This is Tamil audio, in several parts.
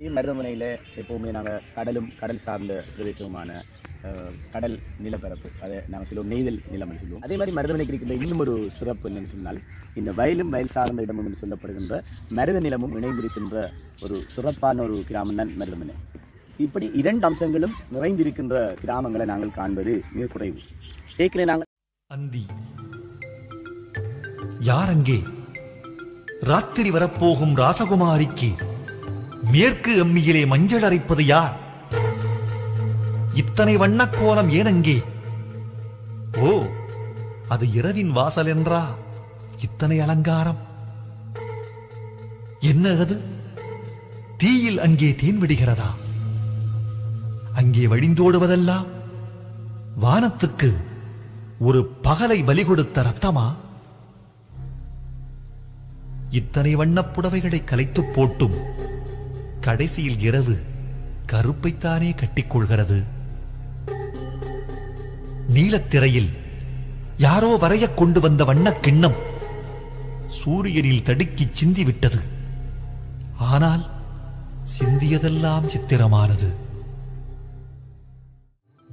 மருதமனையில் எப்போவுமே நாங்கள் கடலும் கடல் சார்ந்த பிரதேசமான கடல் நிலப்பரப்பு அதை நாங்கள் சொல்லுவோம் நெய்தல் நிலம்னு சொல்லுவோம் அதே மாதிரி மருதமனைக்கு இருக்கின்ற இன்னும் ஒரு சிறப்பு என்னென்னு சொன்னால் இந்த வயலும் வயல் சார்ந்த இடமும் என்று சொல்லப்படுகின்ற மருத நிலமும் இணைந்திருக்கின்ற ஒரு சிறப்பான ஒரு கிராமம் தான் மருதமனை இப்படி இரண்டு அம்சங்களும் நிறைந்திருக்கின்ற கிராமங்களை நாங்கள் காண்பது மிக குறைவு ஏற்கனவே நாங்கள் அந்தி யார் அங்கே ராத்திரி வரப்போகும் ராசகுமாரிக்கு மேற்கு எம்மியிலே மஞ்சள் அரைப்பது யார்? இத்தனை வண்ணக்கோலம் கோலம் அங்கே ஓ அது இரவின் வாசல் என்றா? இத்தனை அலங்காரம். என்ன அது? தீயில் அங்கே தேன் விடுகிறதா? அங்கே வழிந்தோடுவதெல்லாம் வானத்துக்கு ஒரு பகலை பலி கொடுத்த ரத்தமா? இத்தனை வண்ணப் புடவைகளை கலைத்துப் போட்டும் கடைசியில் இரவு கருப்பைத்தானே கட்டிக்கொள்கிறது. நீலத்திரையில் யாரோ வரைய கொண்டு வந்த வண்ணக் கிண்ணம் சூரியனில் தடுக்கிச் சிந்திவிட்டது. ஆனால் சிந்தியதெல்லாம் சித்திரமானது.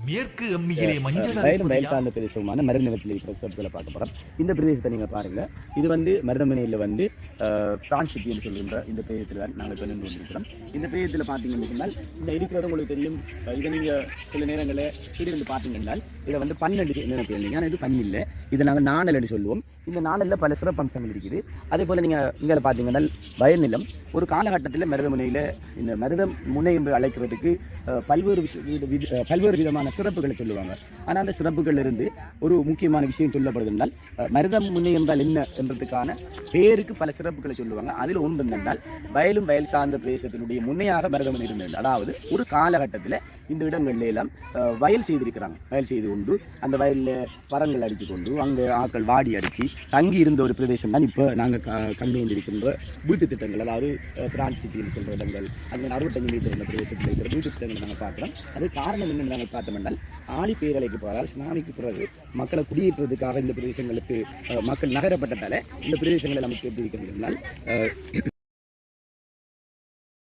மேற்கு எம்மியிலே மஞ்சள்? சார்ந்த பிரதேசமான மருத நிலத்தில் இருக்கிற பார்க்க போகிறோம் இந்த பிரதேசத்தை நீங்கள் பாருங்க. இது வந்து மருதமனையில் வந்து பிரான்ஸ் சிட்டின்னு சொல்கின்ற இந்த பிரதேசத்தில் தான் நாங்கள் இப்போ நின்று இந்த பிரதேசத்தில் பார்த்தீங்கன்னு சொன்னால் இந்த இருக்கிறது உங்களுக்கு தெரியும். இதை நீங்கள் சில நேரங்களில் இருந்து பார்த்தீங்கன்னா இதை வந்து பன்னெண்டு நினைப்பீங்க ஆனால் இது பன்னி இல்லை. இதை நாங்கள் நாணல் என்று சொல்லுவோம். இந்த நாளில் பல சிறப்பம்சங்கள் இருக்குது. அதே போல் நீங்கள் இங்கே பார்த்தீங்கன்னா வயல் நிலம். ஒரு காலகட்டத்தில் மருதமுனையில் இந்த மருதம் முனை என்று அழைக்கிறதுக்கு பல்வேறு விஷ- வித- வித- பல்வேறு விதமான சிறப்புகளை சொல்லுவாங்க. ஆனால் அந்த சிறப்புகள் இருந்து ஒரு முக்கியமான விஷயம் சொல்லப்படுது என்றால் மருத மருதம் முனை என்றால் என்ன என்றதுக்கான பேருக்கு பல சிறப்புகளை சொல்லுவாங்க. அதில் ஒன்று என்னென்றால் வயலும் வயல் சார்ந்த பிரதேசத்தினுடைய முன்னையாக மருதமுனை இருந்தது. அதாவது ஒரு காலகட்டத்தில் இந்த இடங்கள்ல எல்லாம் வயல் செய்திருக்கிறாங்க. வயல் செய்து கொண்டு அந்த வயலில் பரங்கள் அடித்து கொண்டு அங்கே ஆட்கள் வாடி அடித்து தங்கி இருந்த ஒரு பிரதேசம் தான் இப்போ நாங்கள் கண்டு வந்திருக்கின்ற வீட்டு திட்டங்கள் அதாவது பிரான்ஸ் சிட்டின்னு சொல்கிற இடங்கள் அங்கே அறுபத்தஞ்சு மீட்டர் இந்த பிரதேசத்தில் இருக்கிற வீட்டு திட்டங்களை நாங்கள் பார்க்குறோம். அது காரணம் என்னென்னு நாங்கள் பார்த்தோம் என்றால் ஆழி பேரலைக்கு போகிறால் சுனாமிக்கு பிறகு மக்களை குடியேற்றுறதுக்காக இந்த பிரதேசங்களுக்கு மக்கள் நகரப்பட்டதால் இந்த பிரதேசங்களை நமக்கு எப்படி இருக்கிறது என்றால்